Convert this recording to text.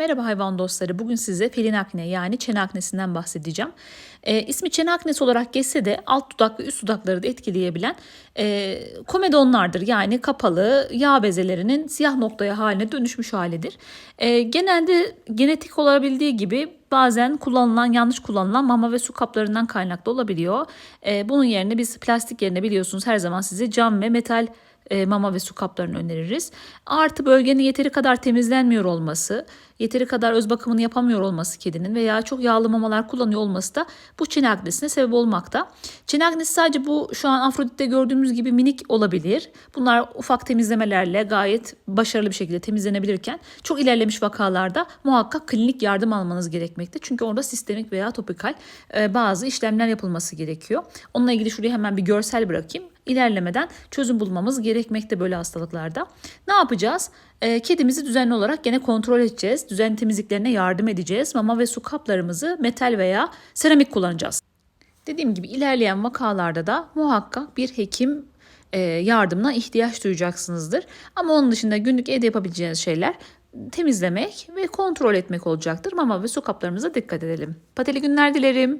Merhaba hayvan dostları. Bugün size felin akne yani çene aknesinden bahsedeceğim. E, ismi çene aknesi olarak geçse de alt dudak ve üst dudakları da etkileyebilen e, komedonlardır. Yani kapalı yağ bezelerinin siyah noktaya haline dönüşmüş halidir. E, genelde genetik olabildiği gibi bazen kullanılan yanlış kullanılan mama ve su kaplarından kaynaklı olabiliyor. E, bunun yerine biz plastik yerine biliyorsunuz her zaman size cam ve metal mama ve su kaplarını öneririz. Artı bölgenin yeteri kadar temizlenmiyor olması, yeteri kadar öz bakımını yapamıyor olması kedinin veya çok yağlı mamalar kullanıyor olması da bu çene aknesine sebep olmakta. Çene aknesi sadece bu şu an Afrodit'te gördüğümüz gibi minik olabilir. Bunlar ufak temizlemelerle gayet başarılı bir şekilde temizlenebilirken çok ilerlemiş vakalarda muhakkak klinik yardım almanız gerekmekte. Çünkü orada sistemik veya topikal e, bazı işlemler yapılması gerekiyor. Onunla ilgili şuraya hemen bir görsel bırakayım ilerlemeden çözüm bulmamız gerekmekte böyle hastalıklarda. Ne yapacağız? E, kedimizi düzenli olarak gene kontrol edeceğiz. Düzenli temizliklerine yardım edeceğiz. Mama ve su kaplarımızı metal veya seramik kullanacağız. Dediğim gibi ilerleyen vakalarda da muhakkak bir hekim e, yardımına ihtiyaç duyacaksınızdır. Ama onun dışında günlük evde yapabileceğiniz şeyler temizlemek ve kontrol etmek olacaktır. Mama ve su kaplarımıza dikkat edelim. Pateli günler dilerim.